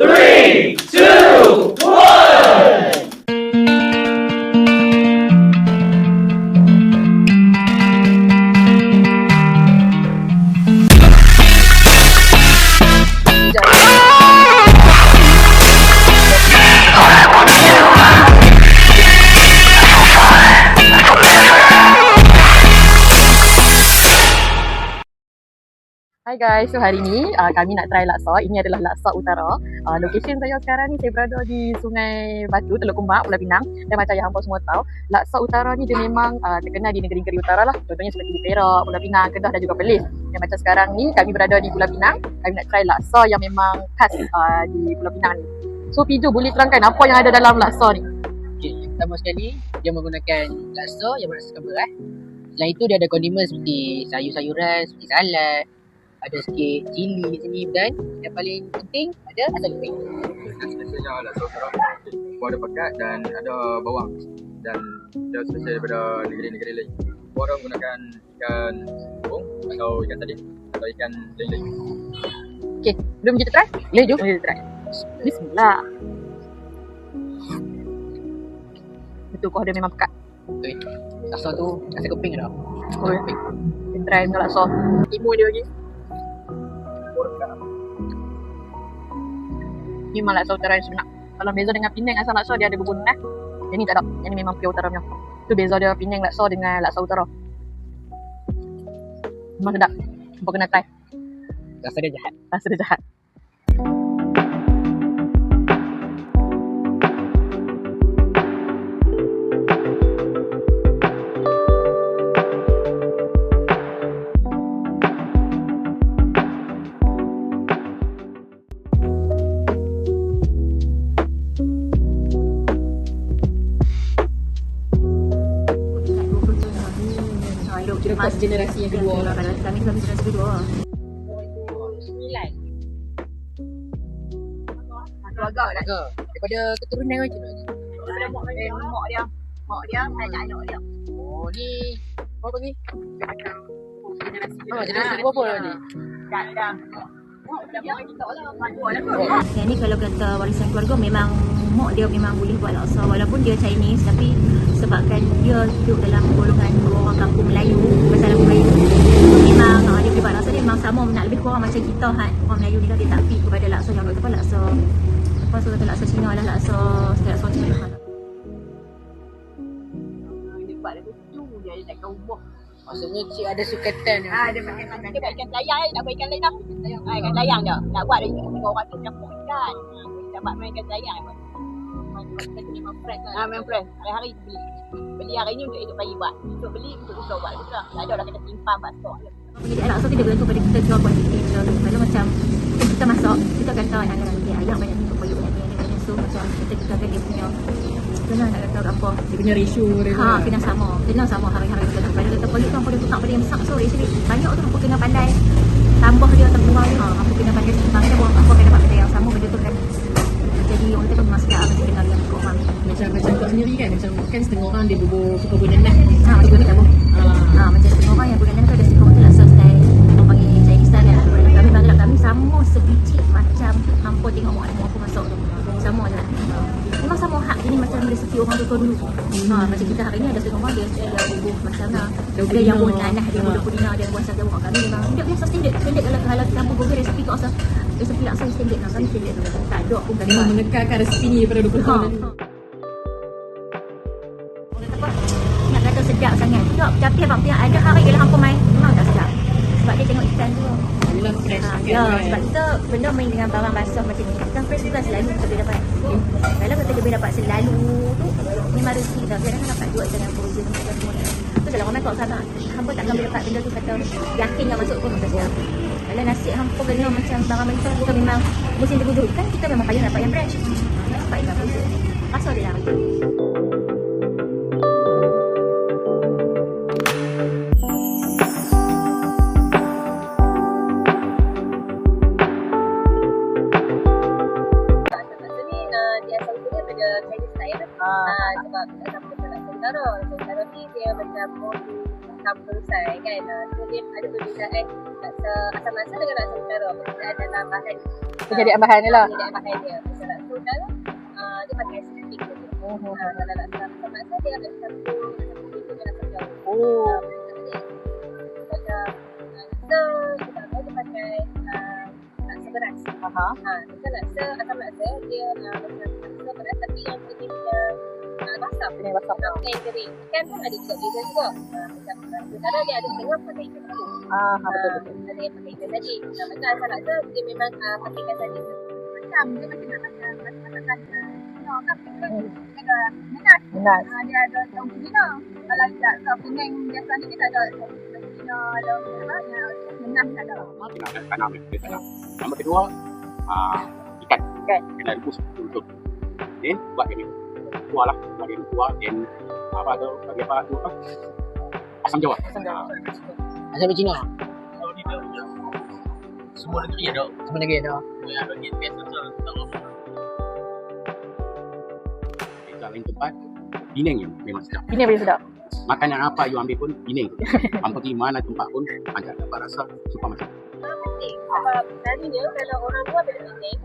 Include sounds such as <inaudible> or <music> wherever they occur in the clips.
Three, two, Hai guys, so hari ni uh, kami nak try laksa. Ini adalah laksa utara. Uh, location saya sekarang ni saya berada di Sungai Batu, Teluk Kumbak, Pulau Pinang. Dan macam yang hampa semua tahu, laksa utara ni dia memang uh, terkenal di negeri-negeri utara lah. Contohnya seperti di Perak, Pulau Pinang, Kedah dan juga Perlis. Dan macam sekarang ni kami berada di Pulau Pinang. Kami nak try laksa yang memang khas uh, di Pulau Pinang ni. So Pijo boleh terangkan apa yang ada dalam laksa ni? Okay, yang pertama sekali dia menggunakan laksa yang berasaskan beras. Selain itu dia ada kondimen seperti sayur-sayuran, seperti salad, ada sikit cili di sini dan yang paling penting ada asam. Dan spesialnya laksa utara Buah ada pekat dan ada bawang Dan dia spesial daripada negeri-negeri lain orang gunakan ikan burung atau ikan sardin Atau ikan lain-lain Okay, belum kita try? Boleh jom. Boleh try. Bismillah. Betul kau ada memang pekat. Okay. Laksa tu rasa keping ada. Oh, kita try dengan laksa. Timun dia lagi. Memang laksa utara yang sebenar. Kalau beza dengan Penang asal laksa dia ada bubur nah. Yang ni tak ada. Yang ni memang pure utara punya. Tu beza dia Penang laksa dengan laksa utara. Memang sedap. Hampa kena try. Rasa dia jahat. Rasa dia jahat. Generasi yang kedua lah. Kami kami generasi kedua. Sembilan. Agak? Daripada keturunan macam mana? Daripada mak dia, mak dia. Mak dia, banyak anak dia. Oh ni apa ni? Macam generasi Oh generasi berapa ni? Dah, dah. Yang ni kalau kata warisan keluarga memang mak dia memang boleh buat laksa walaupun dia Chinese tapi sebabkan dia hidup dalam golongan orang kampung Melayu pasal orang Melayu memang uh, dia boleh buat laksa dia memang sama nak lebih kurang macam kita kan orang Melayu ni dia tak pergi kepada laksa yang apa laksa apa so kata laksa Cina lah laksa laksa Cina lah. Dia buat lagu tu. Dia takkan ubah. Maksudnya cik ada sukatan yang Ah, dia pakai tangan. Dia buat ikan layang. Dia tak buat ikan lain dah. Ah, ikan layang dah. Nak buat lagi. Tiga orang tu campur ikan. Ah, Dia buat main ikan layang. Kita memang fresh lah. Ah, memang fresh. Hari-hari beli. Beli hari ni untuk esok pagi buat. Esok beli untuk esok buat. Betul lah. Tak ada lah kena simpan buat stok. Jadi laksa tu dia bergantung pada kita jual kuantiti kita. Kalau macam kita masak, kita kata nak kena nanti ayam banyak ni, koyak banyak ni, banyak ni. So macam kita kita akan dia punya Kena nak kata apa Dia punya ratio dia. Ha, kena sama. Kena sama hari-hari kita tu. Tu hampa dia tukar pada yang besar. So actually banyak tu hampa kena pandai tambah dia atau kurang dia. Hampa kena pandai seimbang dia. Hampa akan dapat benda yang sama benda tu kan. Jadi orang kata memang sedap macam kena yang kurang. Macam macam kau sendiri kan. Macam kan setengah orang dia bubur suka bernanah. Ha, macam ni kamu. Ha, macam setengah orang yang bergantian tu ada setengah orang tu laksa style. Orang panggil Chinese style kan. Kami bangga kami sama sebiji macam hampa tengok mak aku masak tu. Sama je lah. Memang sama hak. Ini macam resepi orang tua dulu. Ha, macam kita hari ni ada setengah orang dia dia bubur macam lah. Ada yang buat nanah, ada yang buat pudina, ada yang buat saja buat kami memang hidup biasa standard. Standard kalau kalau kamu bubur resepi tu asal resepi laksa yang standard. Kami standard tu. Tak ada pun. Memang menekankan resipi ni daripada 20 Ha. tahun. ha. Nak kata sedap sangat. Tak, tapi abang punya ada hari ialah hampa main. Memang tak sedap. Sebab dia tengok ikan tu. Yelah fresh. Ha, kan, ya, kan. sebab kita benda main dengan barang basah macam ni. Ikan fresh bukan selalu kita boleh dapat. Kalau kita boleh dapat selalu tu, memang rezeki kita. Kadang-kadang dapat jual ikan yang frozen macam semua ni. Tu kalau orang kau sama. Hampa takkan boleh dapat benda tu kata yakin yang masuk pun tak sedap. Kalau nasi hampa kena macam barang mentah kita memang musim terbujuk kan kita memang payah dapat yang fresh. Pada Chinese style Ah. uh, sebab tak sama macam nak utara. Laksa utara ni dia macam more to macam perusahaan kan. Uh, so dia ada perbezaan laksa asam laksa dengan laksa utara. Perbezaan dalam bahan. Penyediaan bahan ni lah. Penyediaan bahan dia. Macam laksa utara, uh, dia pakai stick dia. Mhm. Uh, kalau laksa asam laksa dia ada itu dia jauh. Oh. Macam laksa utara dia pakai uh, laksa beras. Aha. Ha, laksa asam laksa dia uh, macam laksa beras tapi yang jenis yang uh, basah. Ini basah. Nak pakai yang kering. Kan pun ada juga beza juga. Uh, macam utara dia ada setengah pakai ikan tepung. Ah, betul betul. Uh, ada yang pakai ikan tadi. Uh, macam asam laksa dia memang uh, pakai ikan tadi. Macam dia macam nak macam masakan Cina kan. Hmm. Dia ada minat. Minat. Uh, dia ada daun Cina. Kalau tak tahu Penang biasa ni kita ada daun Cina, daun apa, yang minat tak ada. Kena ada tanam dia tanam. Nombor kedua, ah, ikan. Ikan. Kena rebus betul-betul. Then buat ni. Kuah lah. Buat dia ni kuah. Then apa tu? Bagi apa tu apa? Asam jawa. Asam jawa. Ah, Asal Cina. Kalau di dalam yang semua negeri ada. Sama negeri ada. Ada ni biasa tu kalau Dekat lain tempat, Penang yang memang sedap. Ini yang paling sedap. Makanan apa you ambil pun Penang. Hampa pergi mana tempat pun, anda dapat rasa super macam. Penting. Sebab selalunya kalau orang luar pada Penang,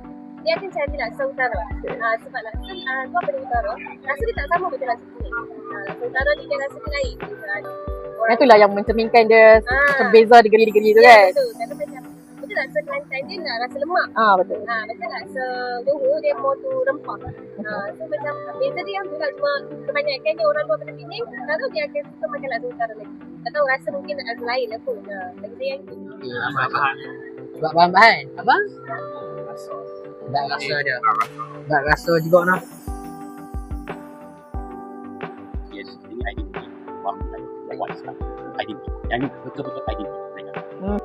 dia akan cari laksa utara. Ah, sebab laksa ah, luar pada utara, rasa dia tak sama macam laksa. Ah, laksa utara ni dia rasa dia lain. Ah, Yang itulah yang mencerminkan dia Ah. berbeza negeri-negeri tu Ya, kan. betul. Macam macam laksa Kelantan dia nak rasa lemak. Ah, betul. Ha, macam laksa Johor dia more tu rempah. Ha, so macam beza dia yang juga cuma kebanyakannya orang luar pada Penang, kalau dia akan suka makan laksa utara lagi. Tak tahu rasa mungkin rasa lain lah pun. Ha, bagi saya yang itu. bahan Sebab bahan-bahan. Apa? Tak rasa dia. Tak rasa juga nak. Yes, ini identiti. Orang Melayu. Lewat sekarang. Identiti. Yang ini betul-betul. Hmm.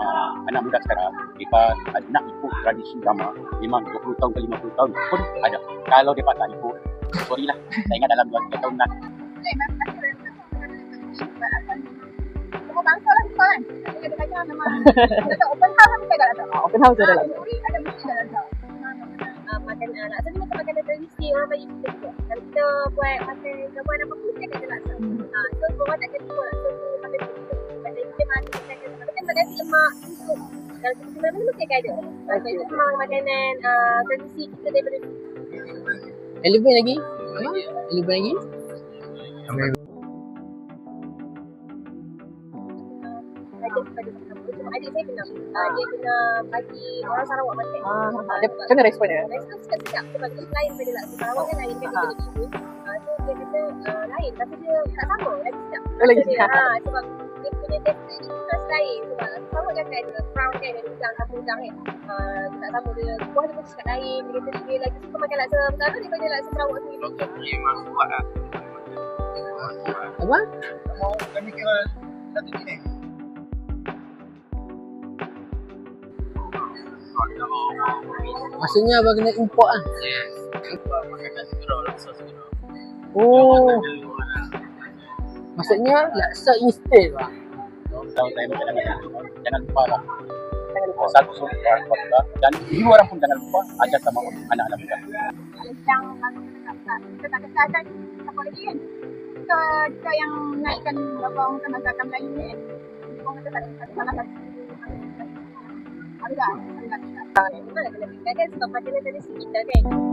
Uh, anak muda sekarang, mereka nak ikut tradisi lama, memang 20 tahun ke 50 tahun pun ada. Kalau mereka tak ikut, sorry lah. Saya ingat dalam 2-3 tahun nak Semua bangsa lah kita kan. Kadang-kadang memang <laughs> kita open house lah kita dah ada. Ah, open house dia dah lah. ada mesti dah ada. Makan uh, laksa ni macam makanan tradisi orang Melayu kita juga. Kalau kita buat makan buat apa pun kita ada laksa. Ha, so orang tak kena buat laksa tu makan. Macam kita makan makan kan makan lemak susu. Kalau kita mana mesti akan ada. So itu memang makanan uh, tradisi kita daripada Eleven lagi? Eleven lagi? Saya kena. Uh, dia kena bagi orang Sarawak makan. Ah, dia macam mana respon dia? Sedap-sedap sebab dia lain daripada laksa Sarawak kan lain kan dia kena bisu. Uh, so dia kata uh, lain tapi dia tak sama lagi. Oh, lagi dia. Ha, sebab dia punya taste dia ni rasa lain sebab Sarawak kan ada crown kan ada udang sama udang kan. Uh, dia tak sama dia buah dia pun cakap lain dia kata dia lagi suka makan laksa Utara daripada laksa Sarawak tu. ni memang kuat lah. Apa? Mau kami kira satu ni. Maksudnya abang kena import lah. Yes. Kuat makanan segera, laksa segera. Oh, Maksudnya laksa instant lah. Kalau saya macam jangan, jangan lupa lah. Jangan lupa. Satu suruh orang tua. Dan ibu orang pun jangan lupa ajar sama anak-anak muda. yang kita tak kesihatan apa lagi kan kita, kita yang naikkan abang kita masakan Melayu ni kan kita tak ada salah satu tak? Mana kena tinggalkan sebab makanan tradisi kita kan